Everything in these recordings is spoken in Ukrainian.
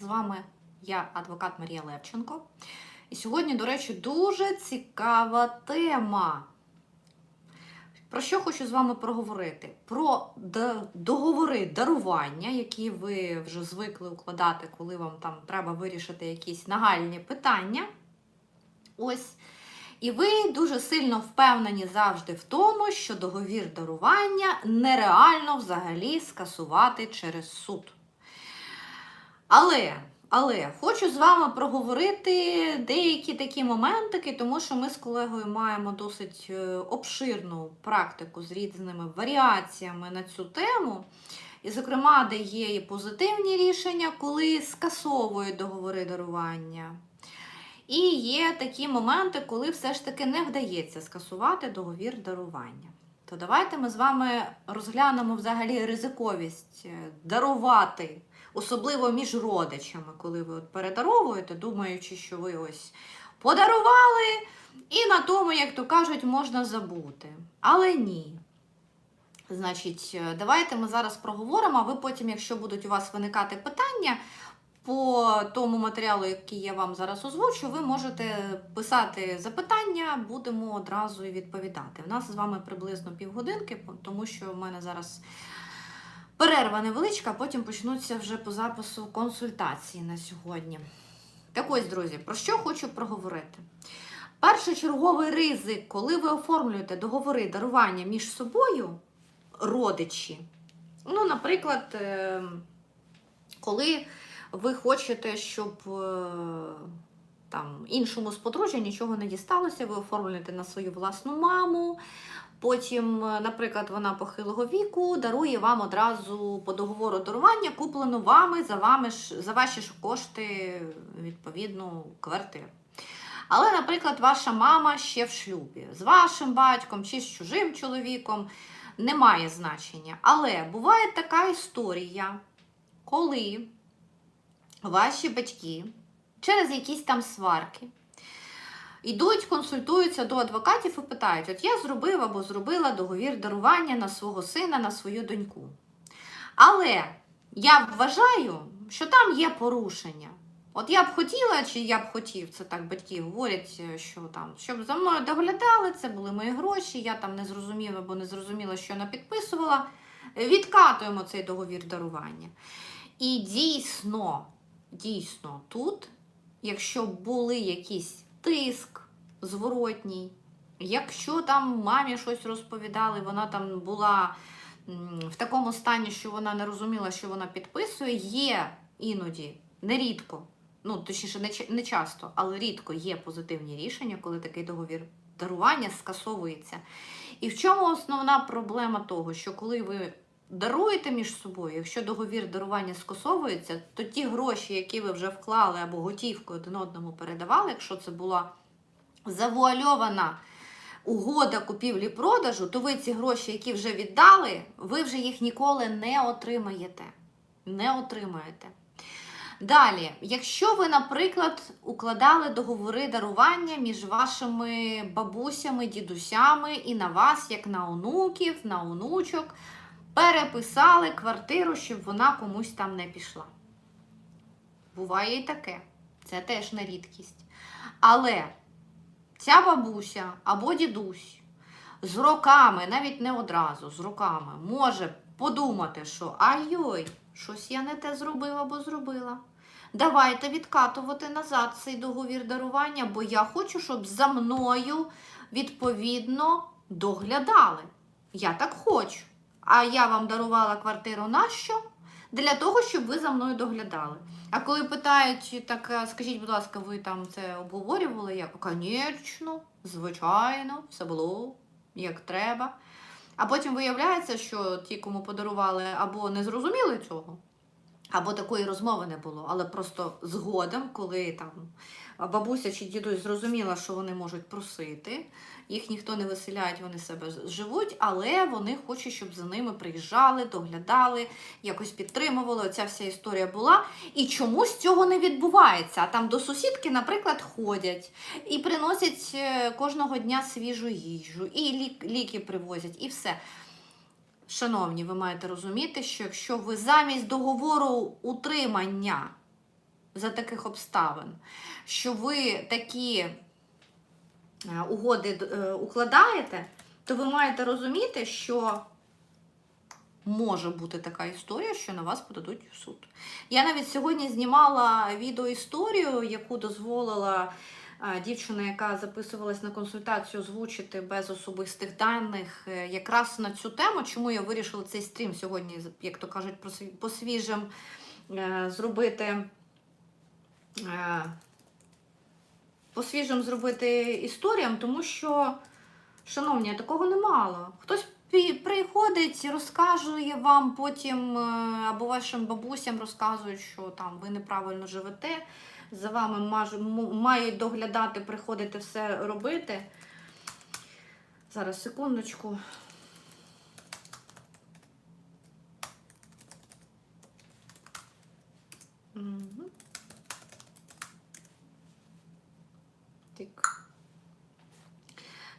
З вами я, адвокат Марія Левченко. І сьогодні, до речі, дуже цікава тема. Про що хочу з вами проговорити? Про договори дарування, які ви вже звикли укладати, коли вам там треба вирішити якісь нагальні питання. Ось. І ви дуже сильно впевнені завжди в тому, що договір дарування нереально взагалі скасувати через суд. Але, але хочу з вами проговорити деякі такі моментики, тому що ми з колегою маємо досить е, обширну практику з різними варіаціями на цю тему. І, зокрема, де є і позитивні рішення, коли скасовують договори дарування. І є такі моменти, коли все ж таки не вдається скасувати договір дарування. То давайте ми з вами розглянемо взагалі ризиковість е, дарувати, особливо між родичами, коли ви от передаровуєте, думаючи, що ви ось подарували, і на тому, як то кажуть, можна забути. Але ні. Значить, е, давайте ми зараз проговоримо, а ви потім, якщо будуть у вас виникати питання, по тому матеріалу, який я вам зараз озвучу, ви можете писати запитання, будемо одразу і відповідати. У нас з вами приблизно півгодинки, тому що в мене зараз перерва невеличка, а потім почнуться вже по запису консультації на сьогодні. Так ось, друзі, про що хочу проговорити. Першочерговий ризик, коли ви оформлюєте договори дарування між собою, родичі. Ну, наприклад, е, коли ви хочете, щоб е, там іншому з подружжя нічого не дісталося, ви оформлюєте на свою власну маму. Потім, е, наприклад, вона похилого віку дарує вам одразу по договору дарування, куплену вами за вами за ваші ж кошти, відповідну квартиру. Але, наприклад, ваша мама ще в шлюбі з вашим батьком чи з чужим чоловіком немає значення. Але буває така історія, коли ваші батьки через якісь там сварки йдуть, консультуються до адвокатів і питають: от я зробив або зробила договір дарування на свого сина, на свою доньку. Але я вважаю, що там є порушення. От я б хотіла, чи я б хотів, це так батьки говорять, що там, щоб за мною доглядали, це були мої гроші, я там не зрозуміла або не зрозуміла, що вона підписувала. Відкатуємо цей договір дарування. І дійсно, дійсно, тут, якщо були якісь тиск зворотній, якщо там мамі щось розповідали, вона там була в такому стані, що вона не розуміла, що вона підписує, є іноді, нерідко, ну точніше, не часто, але рідко є позитивні рішення, коли такий договір дарування скасовується. І в чому основна проблема того, що коли ви даруєте між собою, якщо договір дарування скасовується, то ті гроші, які ви вже вклали або готівкою один одному передавали, якщо це була завуальована угода купівлі-продажу, то ви ці гроші, які вже віддали, ви вже їх ніколи не отримаєте. Не отримаєте. Далі, якщо ви, наприклад, укладали договори дарування між вашими бабусями, дідусями і на вас, як на онуків, на онучок, переписали квартиру, щоб вона комусь там не пішла. Буває і таке. Це теж не рідкість. Але ця бабуся або дідусь з роками, навіть не одразу, з роками, може подумати, що ай-ой, щось я не те зробив або зробила. Давайте відкатувати назад цей договір дарування, бо я хочу, щоб за мною відповідно доглядали. Я так хочу. А я вам дарувала квартиру на що? Для того, щоб ви за мною доглядали. А коли питають, так скажіть, будь ласка, ви там це обговорювали? Я звісно, звичайно, все було як треба. А потім виявляється, що ті, кому подарували, або не зрозуміли цього, або такої розмови не було. Але просто згодом, коли там бабуся чи дідусь зрозуміла, що вони можуть просити, їх ніхто не виселяє, вони себе живуть, але вони хочуть, щоб за ними приїжджали, доглядали, якось підтримували. Оця вся історія була. І чомусь цього не відбувається. Там до сусідки, наприклад, ходять і приносять е, кожного дня свіжу їжу, і ліки привозять, і все. Шановні, ви маєте розуміти, що якщо ви замість договору утримання за таких обставин, що ви такі е, угоди е, укладаєте, то ви маєте розуміти, що може бути така історія, що на вас подадуть в суд. Я навіть сьогодні знімала відеоісторію, яку дозволила е, дівчина, яка записувалась на консультацію, озвучити без особистих даних якраз на цю тему, чому я вирішила цей стрім сьогодні, як то кажуть, по свіжим зробити. Е, По свіжим зробити історіям, тому що, шановні, такого немало. Хтось приходить, розказує вам потім, е, або вашим бабусям розказують, що там ви неправильно живете, за вами мають доглядати, приходити все робити. Зараз секундочку. Мгм.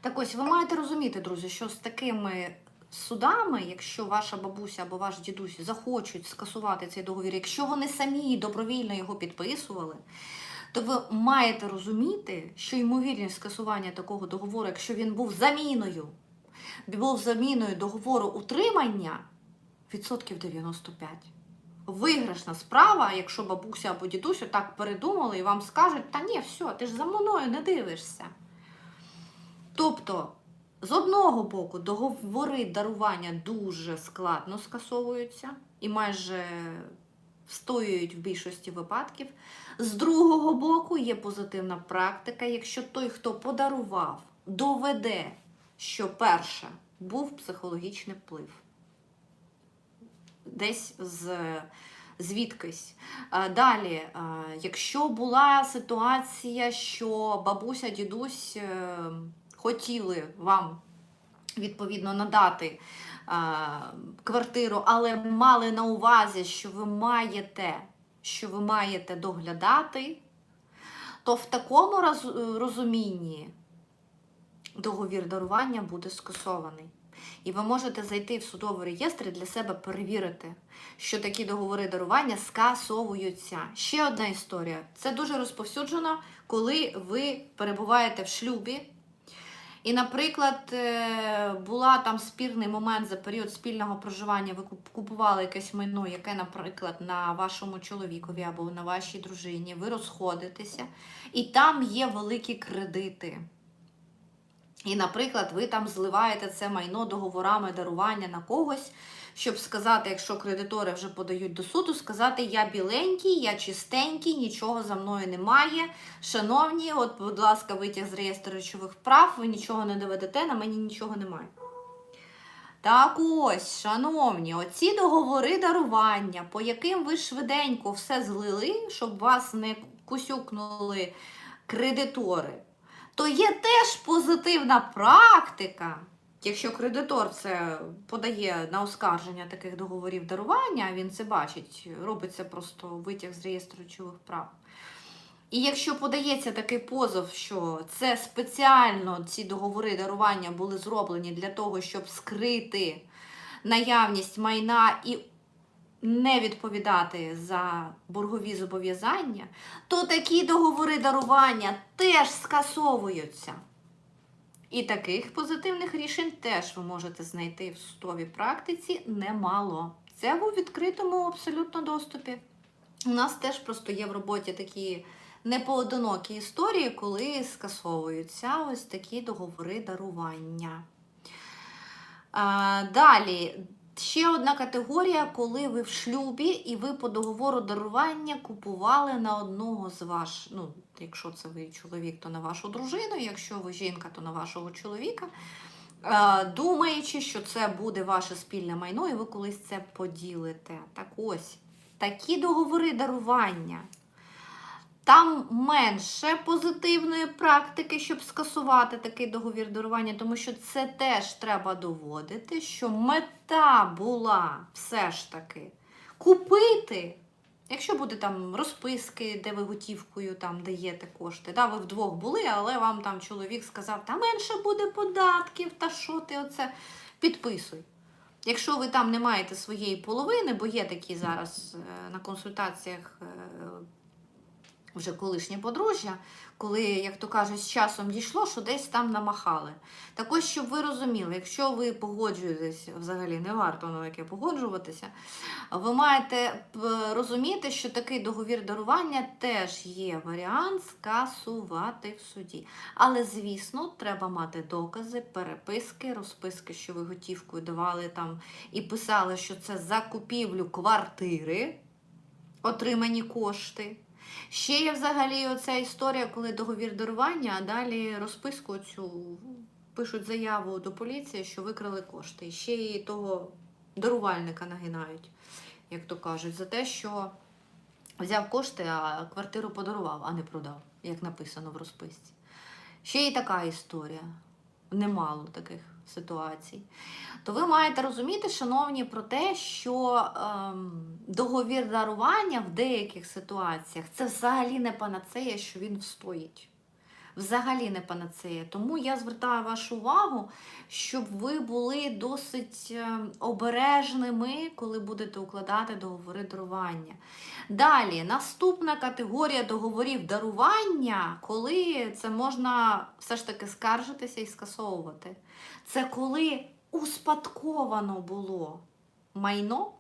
Так ось, ви маєте розуміти, друзі, що з такими судами, якщо ваша бабуся або ваш дідусь захочуть скасувати цей договір, якщо вони самі добровільно його підписували, то ви маєте розуміти, що ймовірність скасування такого договору, якщо він був заміною, був заміною договору утримання, відсотків 95. Виграшна справа, якщо бабуся або дідусь так передумали і вам скажуть, та ні, все, ти ж за мною не дивишся. Тобто, з одного боку, договори дарування дуже складно скасовуються і майже встоюють в більшості випадків. З другого боку, є позитивна практика, якщо той, хто подарував, доведе, що перше був психологічний вплив. Десь з звідкись. Далі, якщо була ситуація, що бабуся, дідусь е, хотіли вам відповідно надати а, квартиру, але мали на увазі, що ви маєте, що ви маєте доглядати, то в такому роз- розумінні договір дарування буде скасований. І ви можете зайти в судовий реєстр і для себе перевірити, що такі договори дарування скасовуються. Ще одна історія. Це дуже розповсюджено, коли ви перебуваєте в шлюбі. І, наприклад, е, була там спірний момент за період спільного проживання, ви купували якесь майно, яке, наприклад, на вашому чоловікові або на вашій дружині, ви розходитеся, і там є великі кредити. І, наприклад, ви там зливаєте це майно договорами дарування на когось, щоб сказати, якщо кредитори вже подають до суду, сказати: я біленький, я чистенький, нічого за мною немає. Шановні, от, будь ласка, витяг з реєстру речових прав, ви нічого не доведете, на мені нічого немає. Так ось, шановні, оці договори дарування, по яким ви швиденько все злили, щоб вас не кусюкнули кредитори то є теж позитивна практика. Якщо кредитор це подає на оскарження таких договорів дарування, він це бачить, робиться просто витяг з реєстру речових прав. І якщо подається такий позов, що це спеціально ці договори дарування були зроблені для того, щоб скрити наявність майна і не відповідати за боргові зобов'язання, то такі договори дарування теж скасовуються. І таких позитивних рішень теж ви можете знайти в судовій практиці немало. Це у відкритому абсолютно доступі. У нас теж просто є в роботі такі непоодинокі історії, коли скасовуються ось такі договори дарування. Далі, ще одна категорія, коли ви в шлюбі і ви по договору дарування купували на одного з ваш, ну, якщо це ви чоловік, то на вашу дружину, якщо ви жінка, то на вашого чоловіка. Думаючи, що це буде ваше спільне майно, і ви колись це поділите. Так ось, такі договори дарування. Там менше позитивної практики, щоб скасувати такий договір дарування, тому що це теж треба доводити, що мета була все ж таки купити. Якщо буде там розписки, де ви готівкою там даєте кошти, да, ви вдвох були, але вам там чоловік сказав, та менше буде податків, та що ти оце підписуй. Якщо ви там не маєте своєї половини, бо є такі зараз е, на консультаціях е, вже колишнє подружжя, коли, як то кажуть, з часом дійшло, що десь там намахали. Так ось, щоб ви розуміли, якщо ви погоджуєтесь, взагалі не варто на таке погоджуватися, ви маєте розуміти, що такий договір дарування теж є варіант скасувати в суді. Але, звісно, треба мати докази, переписки, розписки, що ви готівкою давали там і писали, що це за купівлю квартири, отримані кошти. Ще є взагалі оця історія, коли договір дарування, а далі розписку цю пишуть заяву до поліції, що викрали кошти. І ще й того дарувальника нагинають, як то кажуть, за те, що взяв кошти, а квартиру подарував, а не продав, як написано в розписці. Ще й така історія. Немало таких ситуацій. То ви маєте розуміти, шановні, про те, що ем, договір дарування в деяких ситуаціях це взагалі не панацея, що він встоїть. Взагалі не панацея. Тому я звертаю вашу увагу, щоб ви були досить ем, обережними, коли будете укладати договори дарування. Далі, наступна категорія договорів дарування, коли це можна все ж таки скаржитися і скасовувати. Це коли успадковано було майно,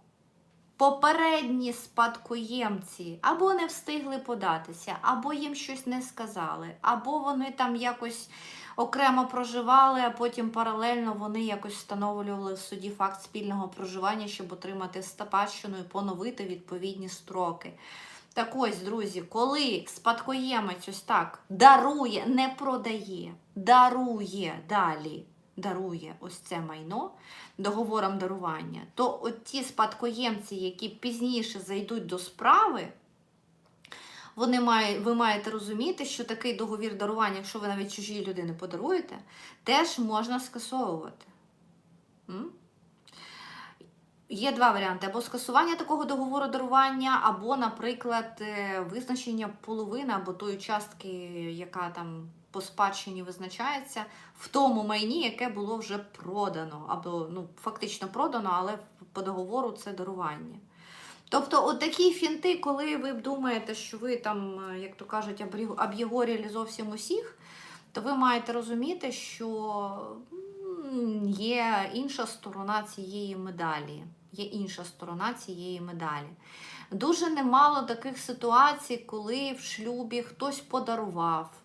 попередні спадкоємці або не встигли податися, або їм щось не сказали, або вони там якось окремо проживали, а потім паралельно вони якось встановлювали в суді факт спільного проживання, щоб отримати спадщину і поновити відповідні строки. Так ось, друзі, коли спадкоємець ось так дарує, не продає, дарує далі, дарує ось це майно договором дарування, то от ті спадкоємці, які пізніше зайдуть до справи, вони має, ви маєте розуміти, що такий договір дарування, якщо ви навіть чужій людини подаруєте, теж можна скасовувати. М? Є два варіанти: або скасування такого договору дарування, або, наприклад, е, визначення половини або тої частки, яка там по спадщині визначається, в тому майні, яке було вже продано, або ну, фактично продано, але по договору це дарування. Тобто, от фінти, коли ви думаєте, що ви там, як то кажуть, об'єгорілі зовсім усіх, то ви маєте розуміти, що є інша сторона цієї медалі. Є інша сторона цієї медалі. Дуже немало таких ситуацій, коли в шлюбі хтось подарував.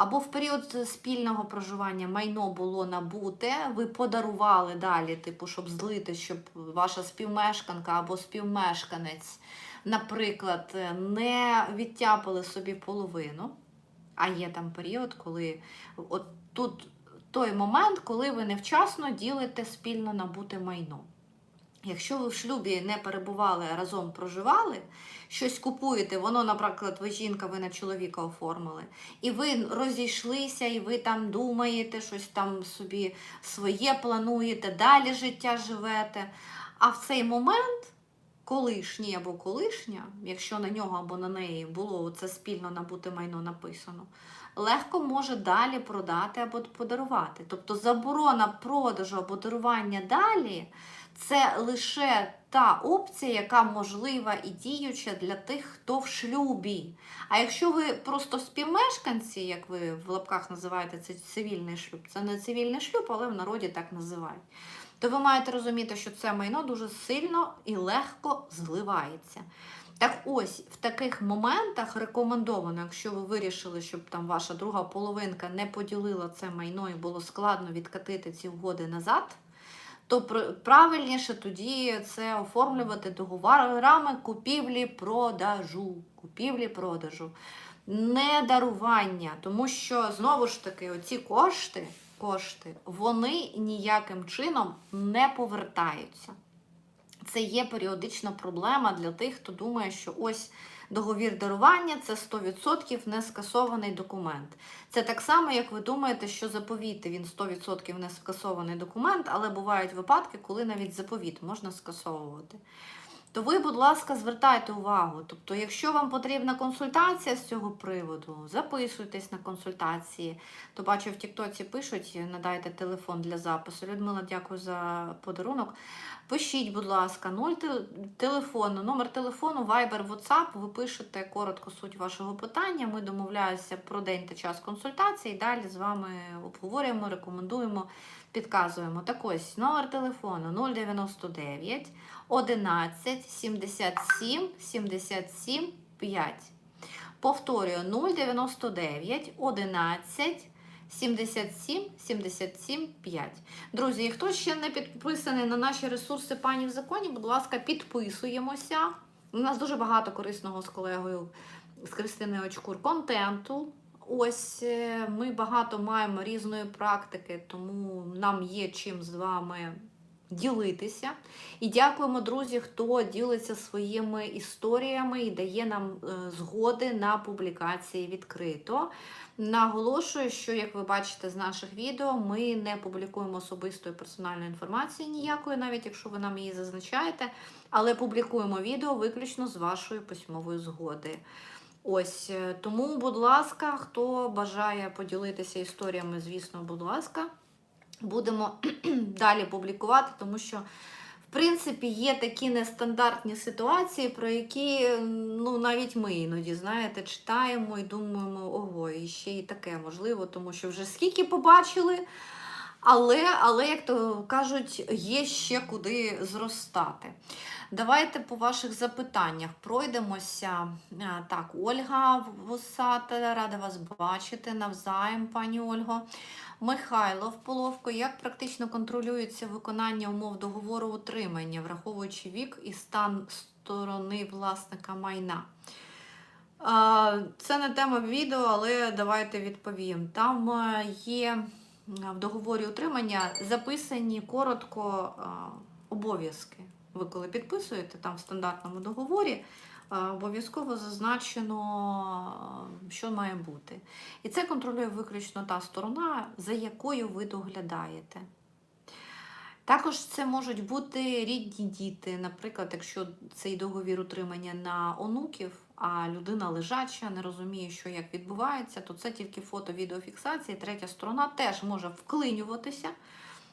Або в період спільного проживання майно було набуте, ви подарували далі, типу, щоб злити, щоб ваша співмешканка або співмешканець, наприклад, не відтяпали собі половину. А є там період, коли от тут той момент, коли ви невчасно ділите спільно набуте майно. Якщо ви в шлюбі не перебували, а разом проживали, щось купуєте, воно, наприклад, ви жінка, ви на чоловіка оформили, і ви розійшлися, і ви там думаєте, щось там собі своє плануєте, далі життя живете. А в цей момент колишній або колишня, якщо на нього або на неї було це спільно набуте майно написано, легко може далі продати або подарувати. Тобто заборона продажу або дарування далі це лише та опція, яка можлива і діюча для тих, хто в шлюбі. А якщо ви просто співмешканці, як ви в лапках називаєте це цивільний шлюб, це не цивільний шлюб, але в народі так називають. То ви маєте розуміти, що це майно дуже сильно і легко зливається. Так ось в таких моментах рекомендовано, якщо ви вирішили, щоб там ваша друга половинка не поділила це майно і було складно відкатити ці угоди назад, то правильніше тоді це оформлювати договорами купівлі-продажу. Купівлі-продажу. Не дарування, тому що знову ж таки оці кошти, кошти вони ніяким чином не повертаються. Це є періодична проблема для тих, хто думає, що ось договір дарування це 100% не скасований документ. Це так само, як ви думаєте, що заповіт він 100% не скасований документ, але бувають випадки, коли навіть заповіт можна скасовувати. то ви, будь ласка, звертайте увагу. Тобто, якщо вам потрібна консультація з цього приводу, записуйтесь на консультації. То бачу, в Тіктоці пишуть, надайте телефон для запису. Людмила, дякую за подарунок. Пишіть, будь ласка, 0 телефону, номер телефону, Viber, WhatsApp, ви пишете коротко суть вашого питання. Ми домовляємося про день та час консультації. Далі з вами обговорюємо, рекомендуємо, підказуємо. Так ось номер телефону 099 11 77 77 5. Повторюю 099 11 77 77 5. Друзі, хто ще не підписаний на наші ресурси пані в законі, будь ласка, підписуємося. У нас дуже багато корисного з колегою з Кристиною Очкур контенту. Ось е, ми багато маємо різної практики, тому нам є чим з вами ділитися. І дякуємо, друзі, хто ділиться своїми історіями і дає нам е, згоди на публікації відкрито. Наголошую, що, як ви бачите з наших відео, ми не публікуємо особистої персональної інформації ніякої, навіть якщо ви нам її зазначаєте, але публікуємо відео виключно з вашої письмової згоди. Ось е, тому, будь ласка, хто бажає поділитися історіями, звісно, будь ласка, будемо далі публікувати, тому що, в принципі, є такі нестандартні ситуації, про які ну, навіть ми іноді, знаєте, читаємо і думаємо, ого, і ще й таке можливо, тому що вже скільки побачили. Але, але, як то кажуть, є ще куди зростати. Давайте по ваших запитаннях пройдемося. Так, Ольга Вусата, рада вас бачити навзаєм, пані Ольго. Михайло Половко. Як практично контролюється виконання умов договору утримання, враховуючи вік і стан сторони власника майна? Це не тема відео, але давайте відповім. Там е, є в договорі утримання записані коротко обов'язки. Ви коли підписуєте там в стандартному договорі, обов'язково зазначено, е, що має бути. І це контролює виключно та сторона, за якою ви доглядаєте. Також це можуть бути рідні діти. Наприклад, якщо цей договір утримання на онуків, а людина лежача, не розуміє, що як відбувається, то це тільки фото-відеофіксація. Третя сторона теж може вклинюватися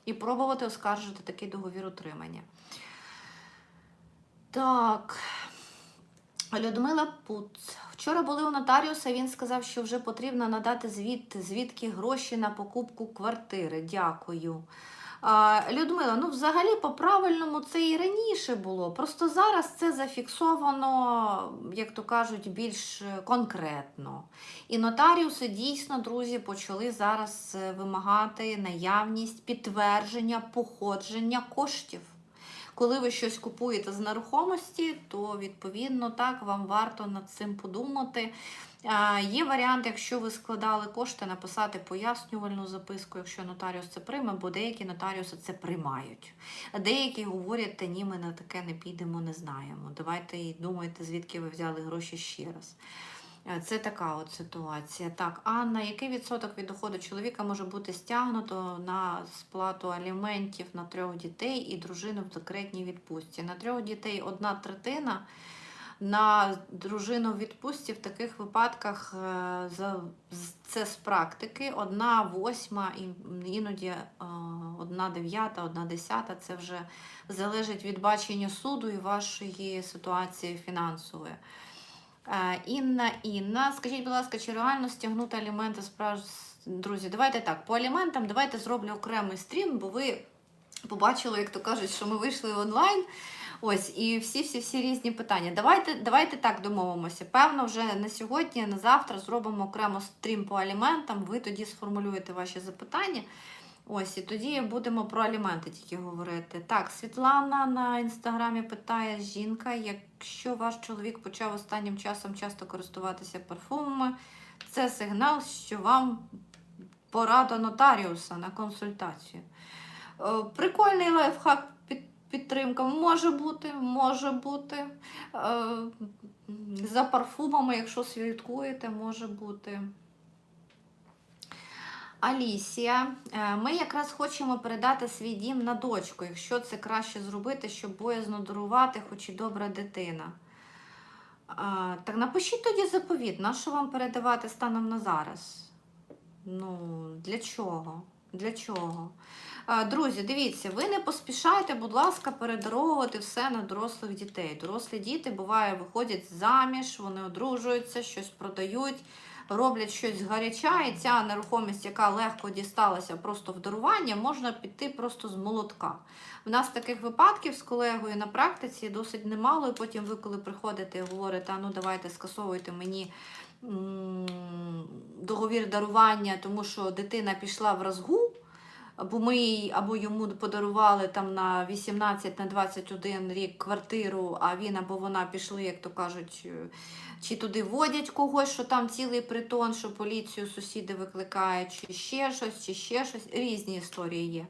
і пробувати оскаржити такий договір утримання. Так. Людмила Пуц. Вчора були у нотаріуса, він сказав, що вже потрібно надати звіт, звідки гроші на покупку квартири. Дякую. Людмила, ну взагалі по-правильному це і раніше було. Просто зараз це зафіксовано, як то кажуть, більш конкретно. І нотаріуси дійсно, друзі, почали зараз е, вимагати наявність підтвердження походження коштів. Коли ви щось купуєте з нерухомості, то відповідно так вам варто над цим подумати. Є варіант, якщо ви складали кошти, написати пояснювальну записку, якщо нотаріус це прийме, бо деякі нотаріуси це приймають. Деякі говорять, та ні, ми на таке не підемо, не знаємо. Давайте і думайте, звідки ви взяли гроші ще раз. Е, Це така от ситуація. Так, Анна, який відсоток від доходу чоловіка може бути стягнуто на сплату аліментів на трьох дітей і дружину в декретній відпустці? На трьох дітей одна третина. На дружину в відпустці в таких випадках е, це з практики. Одна восьма, іноді е, одна дев'ята, одна десята. Це вже залежить від бачення суду і вашої ситуації фінансової. Е, Інна, Інна, скажіть, будь ласка, чи реально стягнути аліменти справ... Друзі, давайте так, по аліментам давайте зроблю окремий стрім, бо ви побачили, як то кажуть, що ми вийшли онлайн. Ось, і всі-всі-всі різні питання. Давайте, давайте так домовимося. Певно, вже на сьогодні, на завтра зробимо окремо стрім по аліментам. Ви тоді сформулюєте ваші запитання. Ось, і тоді будемо про аліменти тільки говорити. Так, Світлана на інстаграмі питає жінка, якщо ваш чоловік почав останнім часом часто користуватися парфумами, це сигнал, що вам пора до нотаріуса на консультацію. Е, Прикольний лайфхак підтримка. Може бути, може бути. Е, За парфумами, якщо слідкуєте, може бути. Алісія, е, ми якраз хочемо передати свій дім на дочку, якщо це краще зробити, щоб боязно дарувати, хоч і добра дитина. Так напишіть тоді заповіт, на що вам передавати станом на зараз? Ну, для чого? Для чого? Друзі, дивіться, ви не поспішайте, будь ласка, передаровувати все на дорослих дітей. Дорослі діти буває, виходять заміж, вони одружуються, щось продають, роблять щось гаряча, і ця нерухомість, яка легко дісталася просто в дарування, можна піти просто з молотка. У нас таких випадків з колегою на практиці досить немало. І потім ви, коли приходите і говорите, а ну давайте скасовуйте мені договір дарування, тому що дитина пішла в розгул. Або ми або йому подарували там на 18 на 21 рік квартиру, а він або вона пішли, як то кажуть, е, чи туди водять когось, що там цілий притон, що поліцію сусіди викликають, чи ще щось, чи ще щось. Різні історії є.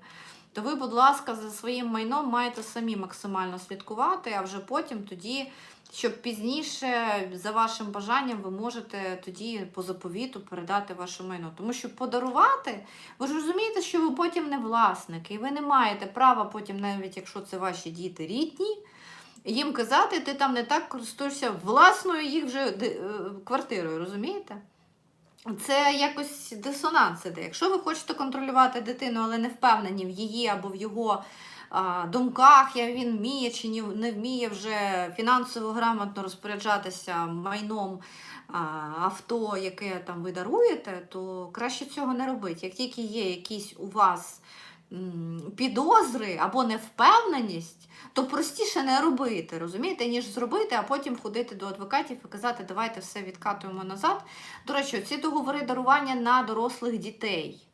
То ви, будь ласка, за своїм майном маєте самі максимально слідкувати, а вже потім тоді, щоб пізніше, за вашим бажанням, ви можете тоді по заповіту передати ваше майно. Тому що подарувати, ви ж розумієте, що ви потім не власники, і ви не маєте права потім, навіть якщо це ваші діти рідні, їм казати, ти там не так користуєшся власною їх вже е, квартирою, розумієте? Це якось дисонанс іде. Якщо ви хочете контролювати дитину, але не впевнені в її або в його а, думках, як він вміє чи не вміє вже фінансово грамотно розпоряджатися майном а, авто, яке там ви даруєте, то краще цього не робити. Як тільки є якісь у вас підозри або невпевненість, то простіше не робити, розумієте, ніж зробити, а потім ходити до адвокатів і казати, давайте все відкатуємо назад. До речі, ці договори дарування на дорослих дітей.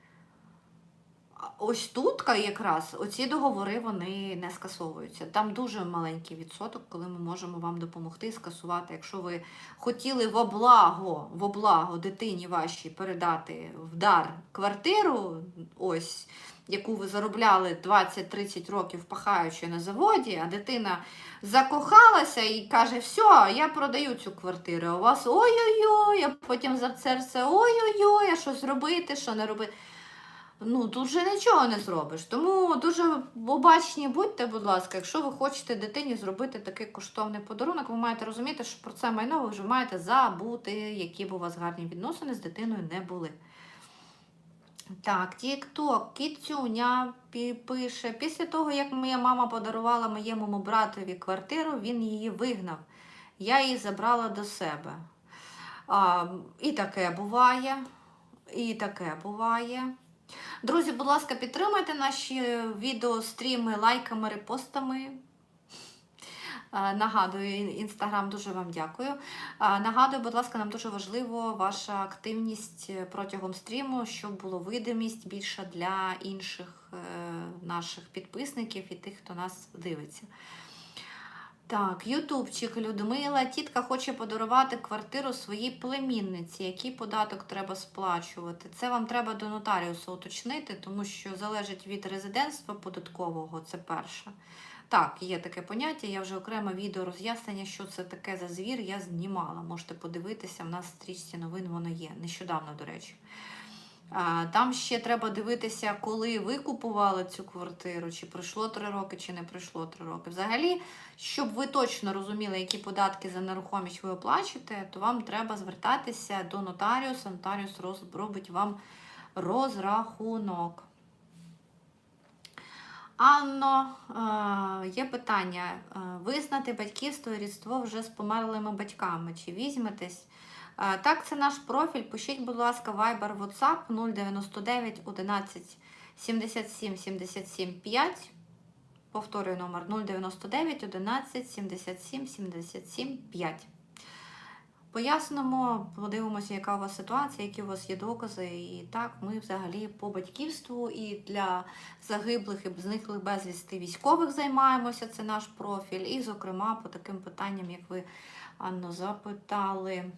Ось тут якраз оці договори вони не скасовуються. Там дуже маленький відсоток, коли ми можемо вам допомогти скасувати. Якщо ви хотіли в облаго, в облаго дитині вашій передати в дар квартиру, ось яку ви заробляли 20-30 років пахаючи на заводі, а дитина закохалася і каже, все, я продаю цю квартиру. А у вас ой-ой-ой, а потім за це все ой-ой-ой, а що зробити, що не робити. Ну, тут вже нічого не зробиш. Тому дуже обачні будьте, будь ласка, якщо ви хочете дитині зробити такий коштовний подарунок, ви маєте розуміти, що про це майно ви вже маєте забути, які б у вас гарні відносини з дитиною не були. Так, Тік-Ток, Кіцюня пише, після того, як моя мама подарувала моєму братові квартиру, він її вигнав. Я її забрала до себе. А, і таке буває. І таке буває. Друзі, будь ласка, підтримайте наші відеостріми лайками, репостами. Е, Нагадую, інстаграм дуже вам дякую. Е, Нагадую, будь ласка, нам дуже важливо ваша активність е, протягом стріму, щоб було видимість більше для інших наших підписників і тих, хто нас дивиться. Так, Ютубчик Людмила. Тітка хоче подарувати квартиру своїй племінниці. Який податок треба сплачувати? Це вам треба до нотаріуса уточнити, тому що залежить від резидентства податкового, це перше. Так, є таке поняття, я вже окреме відео роз'яснення, що це таке за звір, я знімала. Можете подивитися, в нас в стрічці новин воно є. Нещодавно, до речі. Там ще треба дивитися, коли ви купували цю квартиру, чи пройшло три роки, чи не пройшло три роки. Взагалі, щоб ви точно розуміли, які податки за нерухомість ви оплачуєте, то вам треба звертатися до нотаріуса. Нотаріус робить вам розрахунок. Анно, е, є питання. Е, Визнати батьківство і рідство вже з померлими батьками. Чи візьметесь? Е, Так, це наш профіль. Пишіть, будь ласка, Viber, WhatsApp 099 11 77 77 5. Повторюю номер 099 11 77 77 5. Пояснимо, подивимося, яка у вас ситуація, які у вас є докази. І так, ми взагалі по батьківству і для загиблих і зниклих безвісти військових займаємося. Це наш профіль. І, зокрема, по таким питанням, як ви, Анно, запитали.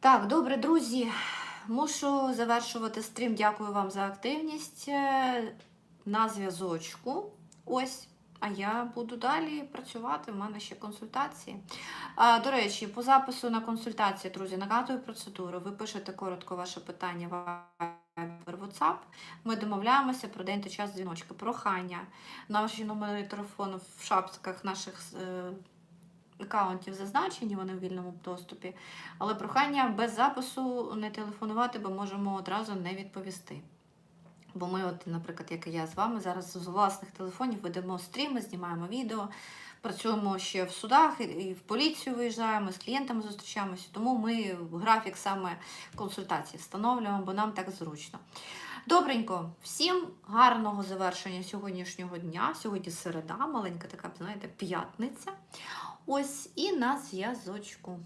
Так, добре, друзі. Мушу завершувати стрім. Дякую вам за активність. Е, На зв'язочку. Ось А я буду далі працювати. в мене ще консультації. А, до речі, по запису на консультації, друзі, нагадую процедуру. Ви пишете коротко ваше питання в WhatsApp. Ми домовляємося про день та час дзвіночка. Прохання. Наші номери телефону в шапках наших е, аккаунтів зазначені, вони в вільному доступі. Але прохання без запису не телефонувати, бо можемо одразу не відповісти. Бо ми, от, наприклад, як і я з вами, зараз з власних телефонів ведемо стріми, знімаємо відео, працюємо ще в судах і- в поліцію виїжджаємо, з клієнтами зустрічаємося. Тому ми графік саме консультацій встановлюємо, бо нам так зручно. Добренько, всім гарного завершення сьогоднішнього дня. Сьогодні середа, маленька така, знаєте, п'ятниця. Ось і на зв'язочку.